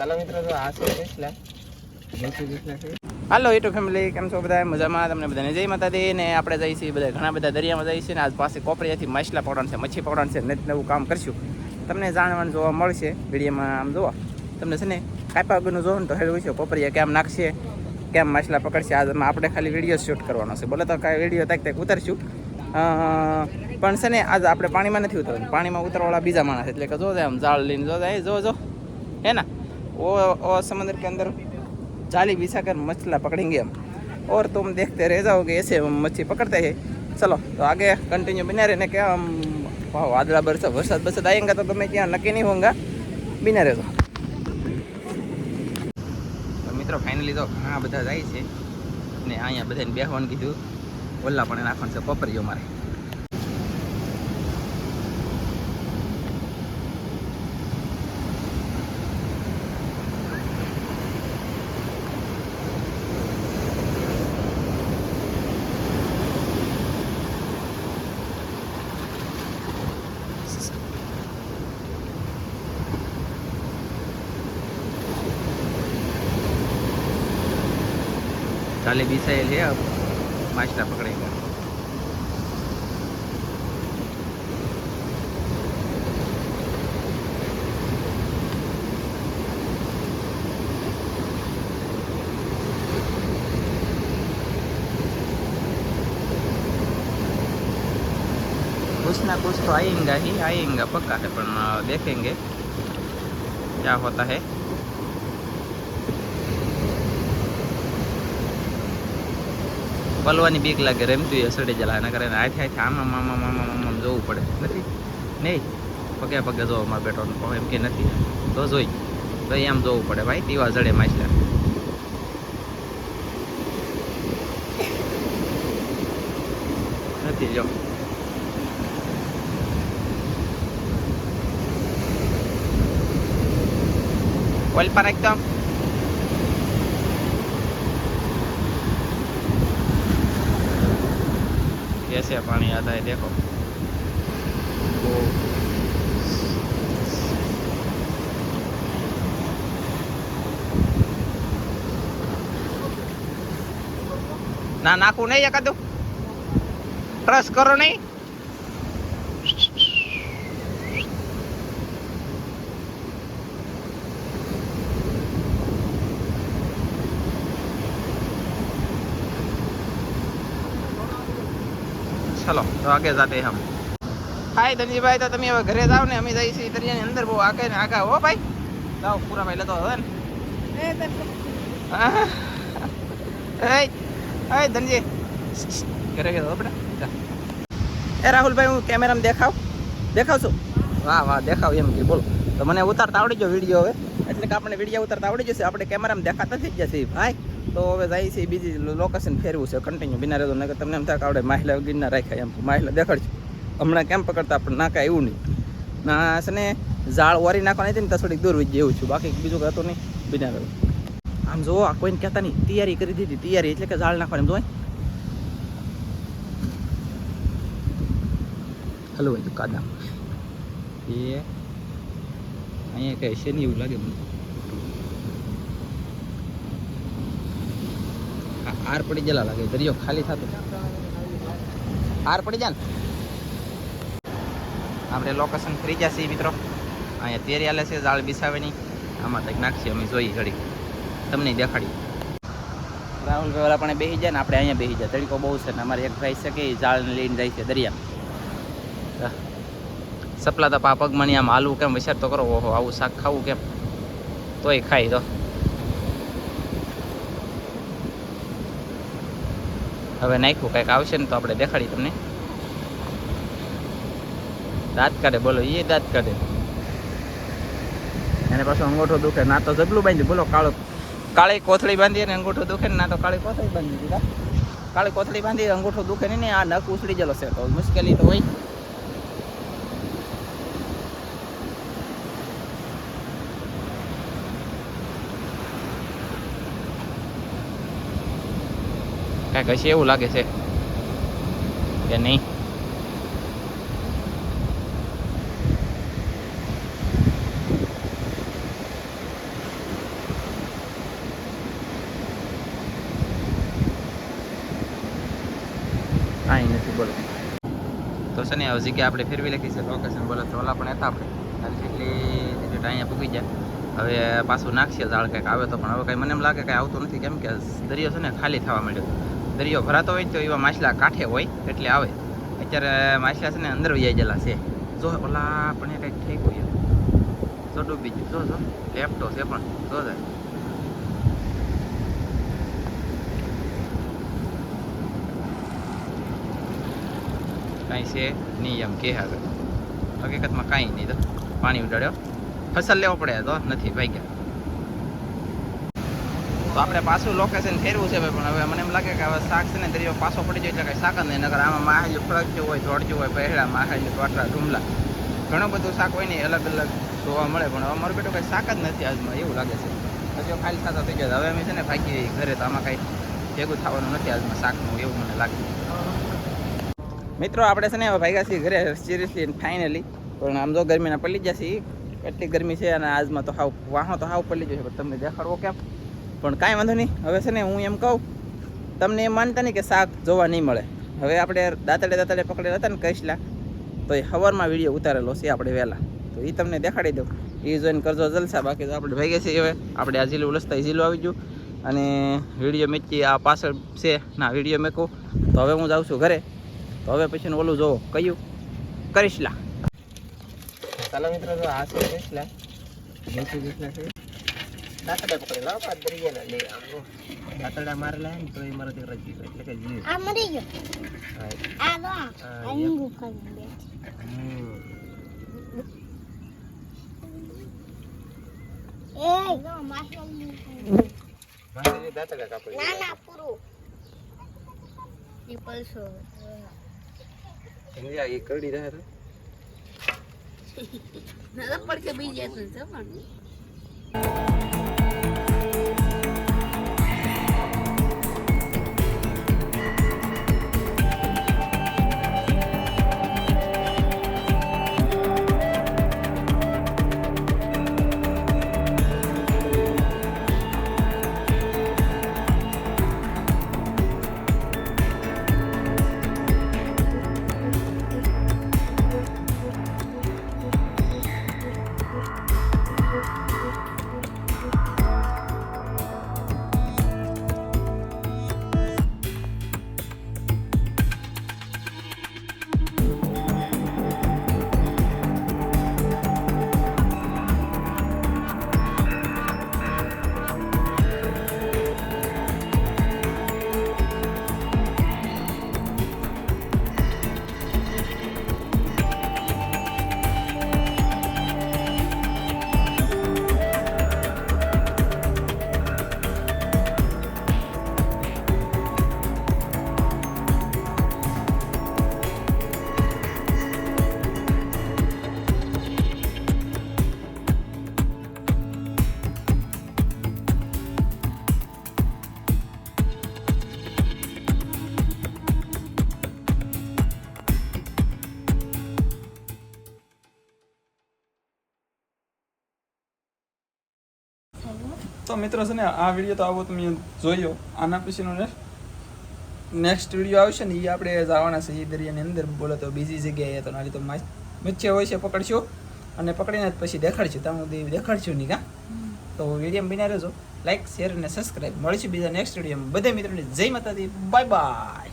ચાલો મિત્રો તો આ છે હાલો યુટ્યુબ ફેમિલી કેમ છો બધા? મજામાં? તમને બધાને જય માતાજી. ને આપણે જઈએ છીએ બધા ઘણા બધા દરિયામાં જઈએ છીએ ને આજ પાસે કોપરિયાથી માછલા પકડવાનું છે મચ્છી પકડવાનું છે નત નવું કામ કરશું. તમને જાણવાનું જોવા મળશે વિડીયોમાં આમ જોવા. તમને છે ને કાપા વગરનું જોવો ને તો હેડવું છે કોપરિયા કેમ નાખશે કેમ માછલા પકડશે આજમાં આપણે ખાલી વીડિયો શૂટ કરવાનો છે. બોલે તો કાંઈ વીડિયો તાક તાક ઉતરશું. અ, પણ છે ને આજ આપણે પાણીમાં નથી ઉતરવાનું. પાણીમાં ઉતરવાવાળા બીજા માણસ એટલે કે જો આમ જાળ લઈને જો જાય જો જો. હે ना वो और समंदर के अंदर जाली बिछा कर मछला पकड़ेंगे हम और तुम देखते रह जाओगे ऐसे हम मच्छी पकड़ते हैं चलो तो आगे कंटिन्यू बना रहने के हम वादला बरसा बरसात बरसात आएगा तो तुम्हें क्या नक्की नहीं होगा બિના રહેતો મિત્રો ફાઇનલી તો ઘણા બધા જાય છે ને અહીંયા બધાને બેસવાનું કીધું ઓલા પણ રાખવાનું છે પપરીઓ મારે ચાલે બિસાયેલ છે अब माछला पकड़ेगा कुछ ना कुछ तो आएगा ही आएगा पक्का है पर अ, देखेंगे क्या होता है પલવાની બીક લાગે, રમતું એ સડે જલા એના કારણે હાથે હાથે આમ આમ આમ આમ આમ જોવું પડે. નથી? નહીં. પગે પગે જોવો અમારે બેટો એમ કે નથી. તો જોઈ. તો એમ જોવું પડે ભાઈ તીવા જડે માછલા. નથી, જો. ¿Cuál para એકદમ. कैसे पानी आता है देखो वो ના નાખું નહીં એકાદું ટ્રસ કરો નહીં ચલો તો આગે જાતે હમ. હાય ધનજીભાઈ તો તમે હવે ઘરે જાઓ ને અમે જઈએ છીએ દરિયાની અંદર બહુ આગે ને આગા હો ભાઈ જાઓ પૂરા ભાઈ લેતો હવે ને. હાય ધનજી. ઘરે ગયો આપણે? એ રાહુલભાઈ હું કેમેરામાં દેખાવ? દેખાવ છું વાહ વાહ દેખાવ એમ કે બોલો. તો મને ઉતારતા આવડી ગયો વીડિયો હવે. એટલે કે આપણે વીડિયો ઉતારતા આવડી જશે આપણે કેમેરામાં દેખાતા થઈ જશે ભાઈ તો હવે જાય છે બીજી લોકેશન ફેરવું છે કન્ટિન્યુ બિના રહેતો નકર તમને એમ થાય આવડે માહિલા ગીરના રાખ્યા એમ. માહિલા દેખાડજો. હમણાં કેમ પકડતા? આપણે નાખા એવું નહીં. ના, છે ને, ઝાડ ઓરી નાખવાની હતી ને, ત્યાં થોડીક દૂર વહી જેવું છું. બાકી બીજું કહેતો નહીં. બિના રહેતો આમ જુઓ, આ કોઈને કહેતા નહીં, તૈયારી કરી દીધી, તૈયારી એટલે કે ઝાડ નાખવાની. જોઈ હલો કાદા. એ, અહીંયા છે નહીં એવું લાગે મને. આર પડી ગયેલા લાગે. દરિયો ખાલી થતો. આર પડી જાય આપણે લોકેશન ફરી જશે મિત્રો. અહીંયા તેરી આલે છે જાળ બિસાવેની આમાં કંઈક નાખશે, અમે જોઈ ઘડી. તમને દેખાડી. રાહુલ ભાઈ પણ બેસી જાય ને, આપણે અહીંયા બેસી જાય તરીકો બહુ છે ને, અમારે એક ભાઈ છે કે જાળને લઈને જાય છે દરિયા સપલા તો પા પગમાં આમ હાલવું કેમ, વિચાર તો કરો. ઓહો, આવું શાક ખાવું કેમ? તોય ખાઈ તો. હવે નાખ્યું, કંઈક આવશે ને તો આપણે દેખાડી તમને. દાંત કાઢે, બોલો એ દાંત કાઢે. એને પાછું અંગોઠો દુખે, ના તો જબલું બાંધી બોલો, કાળો કાળી કોથળી બાંધી અને અંગૂઠો દુખે ને, ના તો કાળી કોથળી બાંધી દીધા કાળી કોથળી બાંધી અંગૂઠો દુખે નહીં ને આ નખ ઉછળી ગયેલો છે, તો મુશ્કેલી તો હોય. કાંઈક હશે એવું લાગે છે કે નહીં. કાંઈ નથી બોલો. તો છે ને, હવે જગ્યા આપણે ફેરવી લખી છે. લોકેશન બોલો તો ઓલા પણ હતા આપણે. એટલે અહીંયા પૂગી જાય હવે પાછું નાખશે ઝાડ કંઈક આવે તો પણ. હવે કંઈ મને એમ લાગે કાંઈ આવતું નથી. કેમ કે દરિયો છે ને, ખાલી થવા માંડ્યો. દરિયો ભરાતો હોય તો એવા માછલા કાંઠે હોય, એટલે આવે. અત્યારે માછલા છે ને અંદર વૈયા ગયેલા છે. જો, ઓલા, પણ કંઈક ઠીક હોય જો ડૂબી ગયું. જો જો. લેપટો છે પણ. જો જાય કાંઈ છે નહીં એમ કે હવે. હકીકતમાં કાંઈ નહીં તો. પાણી ઉડાડ્યો. ફસલ લેવો પડે તો. નથી, ભાઈ તો આપણે પાછું લોકેશન ફેરવું છે પણ હવે મને એમ લાગે કે હવે શાક છે ને દરિયો પાછો પડી જાય એટલે કાંઈ શાક નહીં નગર આમાં માહેલું ફળક્યું હોય દોડતું હોય, પહેલા માહેલું ટોટલા ઢુમલા ઘણું બધું શાક હોય ને અલગ અલગ જોવા મળે, પણ હવે અમારું બેટું કાંઈ શાક જ નથી આજમાં, એવું લાગે છે. હજી ખાલી થતા થઈ જાય હવે અમે છે ને ભાગી ઘરે, તો આમાં કાંઈ ભેગું થવાનું નથી આજમાં શાકનું, એવું મને લાગે. મિત્રો, આપણે છે ને હવે ભાગ્યા છીએ ઘરે સિરિયસલી ફાઇનલી પણ આમ તો ગરમીના પડી જશે એટલી ગરમી છે અને આજમાં તો હાવ વાહો તો હાવ પડી જશે, પણ તમને દેખાડવો કેમ? પણ કાંઈ વાંધો નહીં. હવે છે ને હું એમ કહું, તમને એમ માનતા નહીં કે શાક જોવા નહીં મળે. હવે આપણે દાંતડે દાંતડે પકડેલા હતા ને કહીશલા તો એ હવારમાં વીડિયો ઉતારેલો છે આપણે વહેલા. તો એ તમને દેખાડી દઉં. એ જોઈને કરજો જલસા, બાકી તો આપણે ભાગ્યા છીએ હવે. આપણે આ જીલું ઉલસતા જીલું આવી ગયું. અને વીડિયો મેચી આ પાછળ છે, ના, વીડિયો મેકું. તો હવે હું જાઉં છું ઘરે. તો હવે પછી ઓલું જોવો, કયું? કરીશલા. ચાલો મિત્રો આ છે કેટલા નીચે કેટલા છે દાંતડા પકડેલા હો, પાછા દરિયાના લે આમ જો. દાંતડા મારેલા હે ને તો એ મારો દીકરો જીવે એટલે કે જીવે આ મરી ગયો આ તો આ ઈંગુ ખાઈ બે એ જો માછલી માછલી કાપી ના ના પૂરું ઈ પલસો સમજ્યા એ કરડી રહે તો ના પડકે બી જતું છે પણ તો મિત્રો છે ને, આ વીડિયો તો આવો તમે જોયો. આના પછીનો નેક્સ્ટ વીડિયો આવશે ને એ આપણે જવાના છે એ દરિયાની અંદર. બોલો તો બીજી જગ્યાએ તો નાલી તો મચ્છી હોય છે, પકડશું. અને પકડીને પછી દેખાડશું. તમે દેખાડશું નહીં કા તો વીડિયો બિના રહેજો. લાઈક શેર અને સબસ્ક્રાઈબ મળીશું બીજા નેક્સ્ટ વિડીયોમાં બધા મિત્રોને જય માતાજી. Bye bye